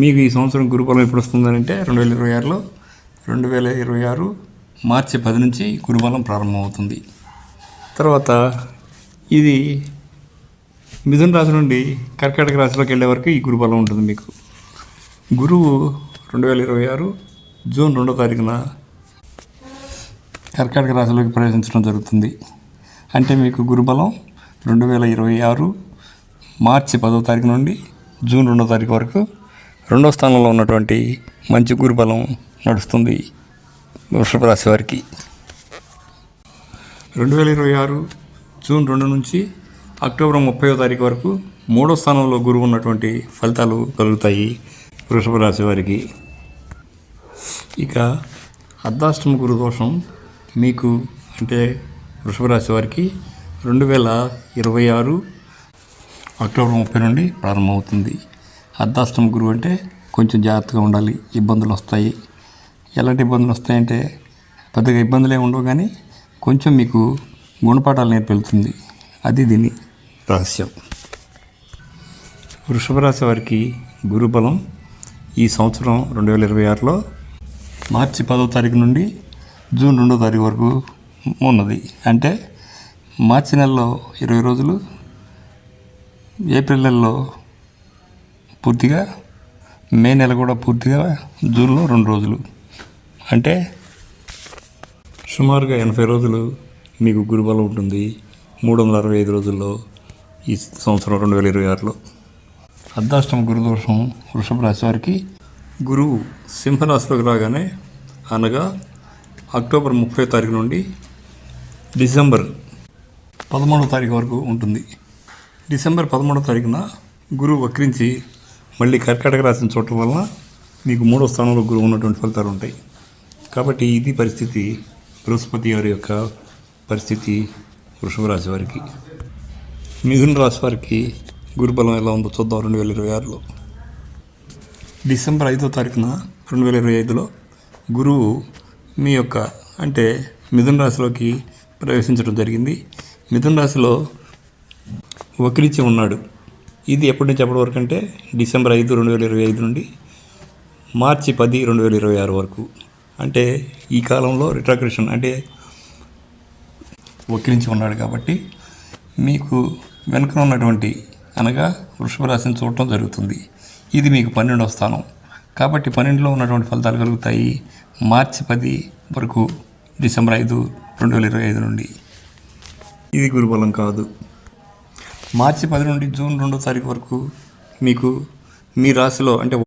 మీకు ఈ సంవత్సరం గురుబలం ఎప్పుడు వస్తుందంటే రెండు వేల ఇరవై ఆరులో. రెండు వేల ఇరవై ఆరు మార్చి పది నుంచి గురుబలం ప్రారంభమవుతుంది. తర్వాత ఇది మిథున రాశి నుండి కర్కాటక రాశిలోకి వెళ్ళే వరకు ఈ గురుబలం ఉంటుంది మీకు. గురువు రెండు వేల ఇరవై ఆరు జూన్ రెండో తారీఖున కర్కాటక రాశిలోకి ప్రవేశించడం జరుగుతుంది. అంటే మీకు గురుబలం రెండు వేల ఇరవై ఆరు మార్చి పదో తారీఖు నుండి జూన్ రెండో తారీఖు వరకు రెండో స్థానంలో ఉన్నటువంటి మంచి గురుబలం నడుస్తుంది వృషభ రాశి వారికి. రెండు వేల ఇరవై ఆరు జూన్ రెండు నుంచి అక్టోబర్ ముప్పైవ తారీఖు వరకు మూడో స్థానంలో గురువు ఉన్నటువంటి ఫలితాలు కలుగుతాయి వృషభ రాశి వారికి. ఇక అర్ధాష్టమ గురు దోషం మీకు అంటే వృషభ రాశి వారికి రెండు వేల ఇరవై ఆరు అక్టోబర్ ముప్పై నుండి ప్రారంభమవుతుంది. అర్ధాష్టమ గురువు అంటే కొంచెం జాగ్రత్తగా ఉండాలి. ఇబ్బందులు వస్తాయి. ఎలాంటి ఇబ్బందులు వస్తాయంటే పెద్దగా ఇబ్బందులు ఏమి ఉండవు కానీ కొంచెం మీకు గుణపాఠాలు నేర్పెళ్తుంది అది దీని రహస్యం. వృషభ రాశి వారికి గురుబలం ఈ సంవత్సరం రెండు వేల ఇరవై ఆరులో మార్చి పదో తారీఖు నుండి జూన్ రెండో తారీఖు వరకు ఉన్నది. అంటే మార్చి నెలలో ఇరవై రోజులు ఏప్రిల్ నెలలో పూర్తిగా మే నెల కూడా పూర్తిగా జూన్లో రెండు రోజులు. అంటే సుమారుగా ఎనభై రోజులు మీకు గురుబలం ఉంటుంది. మూడు వందల అరవై ఐదు రోజుల్లో ఈ సంవత్సరం రెండు వేల ఇరవై ఆరులో. అర్ధాష్టమ గురుదోషం వృషభ రాశి వారికి గురువు సింహరాశిలోకి రాగానే అనగా అక్టోబర్ ముప్పై తారీఖు నుండి డిసెంబర్ పదమూడవ తారీఖు వరకు ఉంటుంది. డిసెంబర్ పదమూడవ తారీఖున గురువు వక్రించి మళ్ళీ కర్కాటక రాశిని చూడటం వలన మీకు మూడో స్థానంలో గురువు ఉన్నటువంటి ఫలితాలు ఉంటాయి. కాబట్టి ఇది పరిస్థితి బృహస్పతి గారి యొక్క పరిస్థితి వృషభ రాశి వారికి. మిథున రాశి వారికి గురుబలం ఎలా ఉందో చూద్దాం రెండు వేల ఇరవై ఆరులో. డిసెంబర్ ఐదో తారీఖున రెండు వేల ఇరవై ఐదులో గురువు మీ యొక్క అంటే మిథున రాశిలోకి ప్రవేశించడం జరిగింది. మిథున రాశిలో వక్రించి ఉన్నాడు. ఇది ఎప్పటి నుంచి ఎప్పటి వరకు అంటే డిసెంబర్ ఐదు రెండు వేల ఇరవై ఐదు నుండి మార్చి పది రెండు వేల ఇరవై ఆరు వరకు. అంటే ఈ కాలంలో రిట్రాక్రేషన్ అంటే వక్రించి ఉన్నాడు కాబట్టి మీకు వెనుక ఉన్నటువంటి అనగా వృషభ రాశిని చూడటం జరుగుతుంది. ఇది మీకు పన్నెండవ స్థానం. కాబట్టి పన్నెండులో ఉన్నటువంటి ఫలితాలు కలుగుతాయి మార్చి పది వరకు డిసెంబర్ ఐదు రెండు వేల ఇరవై ఐదు నుండి. ఇది గురుబలం కాదు. మార్చి పది నుండి జూన్ రెండో తారీఖు వరకు మీకు మీ రాశిలో అంటే